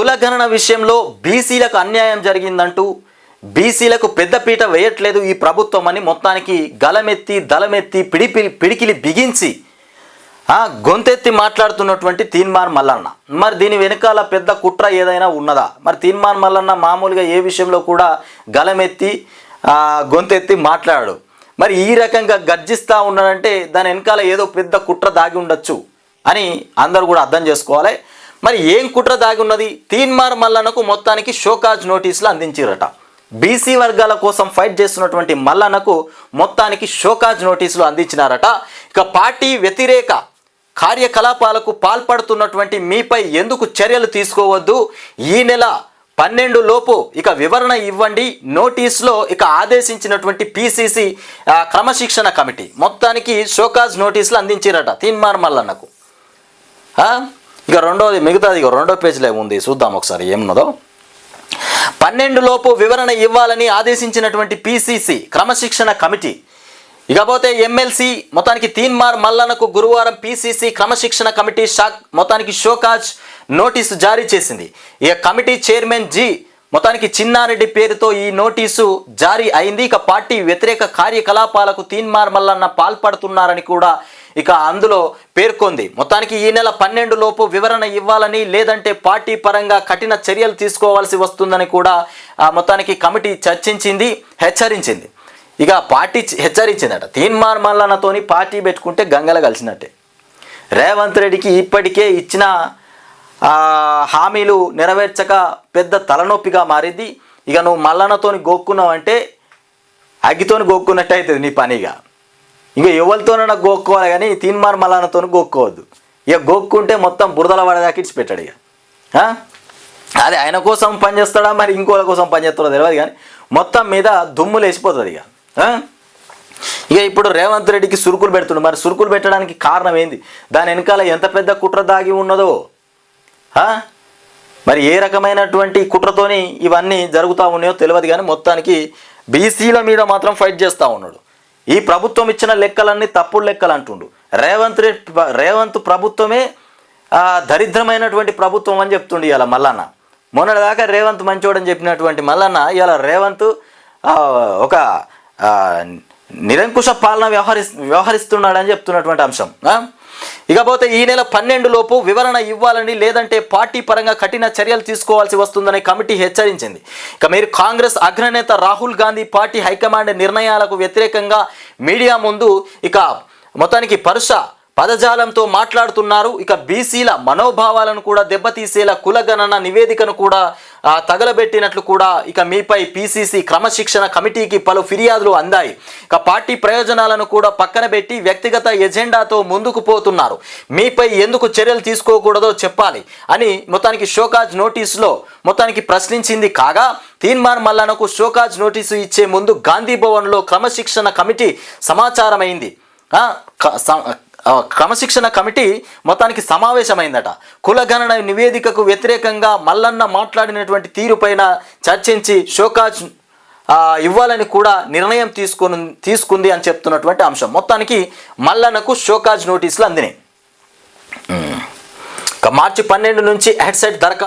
కులగణన విషయంలో బీసీలకు అన్యాయం జరిగిందంటూ బీసీలకు పెద్దపీట వేయట్లేదు ఈ ప్రభుత్వం అని మొత్తానికి గలమెత్తి దళమెత్తి పిడిపి పిడికిలి బిగించి గొంతెత్తి మాట్లాడుతున్నటువంటి తీన్మార్ మల్లన్న. మరి దీని వెనకాల పెద్ద కుట్ర ఏదైనా ఉన్నదా? మరి తీన్మార్ మల్లన్న మామూలుగా ఏ విషయంలో కూడా గలమెత్తి గొంతెత్తి మాట్లాడు మరి ఈ రకంగా గర్జిస్తూ ఉన్నాడంటే దాని వెనకాల ఏదో పెద్ద కుట్ర దాగి ఉండొచ్చు అని అందరూ కూడా అర్థం చేసుకోవాలి. మరి ఏం కుట్ర దాగి ఉన్నది? తీన్మార్ మల్లన్నకు మొత్తానికి షోకాజ్ నోటీసులు అందించారట. బీసీ వర్గాల కోసం ఫైట్ చేస్తున్నటువంటి మల్లన్నకు మొత్తానికి షోకాజ్ నోటీసులు అందించినారట. ఇక పార్టీ వ్యతిరేక కార్యకలాపాలకు పాల్పడుతున్నటువంటి మీపై ఎందుకు చర్యలు తీసుకోవద్దు? ఈ నెల పన్నెండు లోపు ఇక వివరణ ఇవ్వండి. నోటీస్లో ఇక ఆదేశించినటువంటి పిసిసి క్రమశిక్షణ కమిటీ మొత్తానికి షోకాజ్ నోటీసులు అందించారట తీన్మార్ మల్లన్నకు. ఆ? ఇక రెండోది మిగతాది ఇక రెండో పేజీలో ఉంది చూద్దాం ఒకసారి ఏమున్నదో. పన్నెండు లోపు వివరణ ఇవ్వాలని ఆదేశించినటువంటి పిసిసి క్రమశిక్షణ కమిటీ. ఇకపోతే ఎమ్మెల్సీ మొత్తానికి తీన్మార్ మల్లన్నకు గురువారం పిసిసి క్రమశిక్షణ కమిటీ షాక్ మొత్తానికి షోకాజ్ నోటీసు జారీ చేసింది. ఇక కమిటీ చైర్మన్ జి మొత్తానికి చిన్నారెడ్డి పేరుతో ఈ నోటీసు జారీ అయింది. ఇక పార్టీ వ్యతిరేక కార్యకలాపాలకు తీన్మార్ మల్లన్న పాల్పడుతున్నారని కూడా ఇక అందులో పేర్కొంది. మొత్తానికి ఈ నెల పన్నెండు లోపు వివరణ ఇవ్వాలని లేదంటే పార్టీ పరంగా కఠిన చర్యలు తీసుకోవాల్సి వస్తుందని కూడా ఆ మొత్తానికి కమిటీ చర్చించింది హెచ్చరించింది. ఇక పార్టీ హెచ్చరించిందట. తీన్మార్ మల్లన్నతోని పార్టీ పెట్టుకుంటే గంగల కలిసినట్టే. రేవంత్ రెడ్డికి ఇప్పటికే ఇచ్చిన హామీలు నెరవేర్చక పెద్ద తలనొప్పిగా మారింది. ఇక నువ్వు మల్లన్నతోని గోక్కున్నావు అంటే అగ్గితోని గోక్కున్నట్టు అవుతుంది నీ పనిగా. ఇక ఎవరితోనైనా గోక్కోవాలి కానీ తీన్మార్ మలానతో గోక్కోవద్దు. ఇక గోక్కుంటే మొత్తం బురదల పడదాకా ఇచ్చి పెట్టాడు ఇక. అదే ఆయన కోసం పనిచేస్తాడా మరి ఇంకోళ్ళ కోసం పనిచేస్తాడో తెలియదు కానీ మొత్తం మీద దుమ్ము లేచిపోతుంది ఇక. ఇక ఇప్పుడు రేవంత్ రెడ్డికి సురుకులు పెడుతుండు. మరి సురుకులు పెట్టడానికి కారణం ఏంది? దాని వెనకాల ఎంత పెద్ద కుట్ర దాగి ఉన్నదో? మరి ఏ రకమైనటువంటి కుట్రతోని ఇవన్నీ జరుగుతూ ఉన్నాయో తెలియదు కానీ మొత్తానికి బీసీల మీద మాత్రం ఫైట్ చేస్తూ ఉన్నాడు. ఈ ప్రభుత్వం ఇచ్చిన లెక్కలన్నీ తప్పుడు లెక్కలు అంటుండు. రేవంత్ రెడ్డి రేవంత్ ప్రభుత్వమే దరిద్రమైనటువంటి ప్రభుత్వం అని చెప్తుండు ఇవాళ మల్లన్న. మొన్నటిదాకా రేవంత్ మంచోడని చెప్పినటువంటి మల్లన్న ఇవాళ రేవంత్ ఒక నిరంకుశ పాలన వ్యవహరి వ్యవహరిస్తున్నాడని చెప్తున్నటువంటి అంశం. ఇకపోతే ఈ నెల పన్నెండు లోపు వివరణ ఇవ్వాలని లేదంటే పార్టీ పరంగా కఠిన చర్యలు తీసుకోవాల్సి వస్తుందని కమిటీ హెచ్చరించింది. ఇక మీరు కాంగ్రెస్ అగ్రనేత రాహుల్ గాంధీ పార్టీ హైకమాండ్ నిర్ణయాలకు వ్యతిరేకంగా మీడియా ముందు ఇక మొత్తానికి పరుష పదజాలంతో మాట్లాడుతున్నారు. ఇక బీసీల మనోభావాలను కూడా దెబ్బతీసేలా కులగణన నివేదికను కూడా తగలబెట్టినట్లు కూడా ఇక మీపై పీసీసీ క్రమశిక్షణ కమిటీకి పలు ఫిర్యాదులు అందాయి. ఇక పార్టీ ప్రయోజనాలను కూడా పక్కన పెట్టి వ్యక్తిగత ఎజెండాతో ముందుకు పోతున్నారు. మీపై ఎందుకు చర్యలు తీసుకోకూడదో చెప్పాలి అని మొత్తానికి షోకాజ్ నోటీసులో మొత్తానికి ప్రశ్నించింది కాగా తీన్మార్ మల్లానకు షోకాజ్ నోటీసు ఇచ్చే ముందు గాంధీ భవన్లో క్రమశిక్షణ కమిటీ సమాచారమైంది. క్రమశిక్షణ కమిటీ మొత్తానికి సమావేశమైందట. కులగణన నివేదికకు వ్యతిరేకంగా మల్లన్న మాట్లాడినటువంటి తీరుపైన చర్చించి షోకాజ్ ఇవ్వాలని కూడా నిర్ణయం తీసుకుని తీసుకుంది అని చెప్తున్నటువంటి అంశం. మొత్తానికి మల్లన్నకు షోకాజ్ నోటీసులు అందినాయి. మార్చి పన్నెండు నుంచి హెడ్సెట్ దరఖాస్తు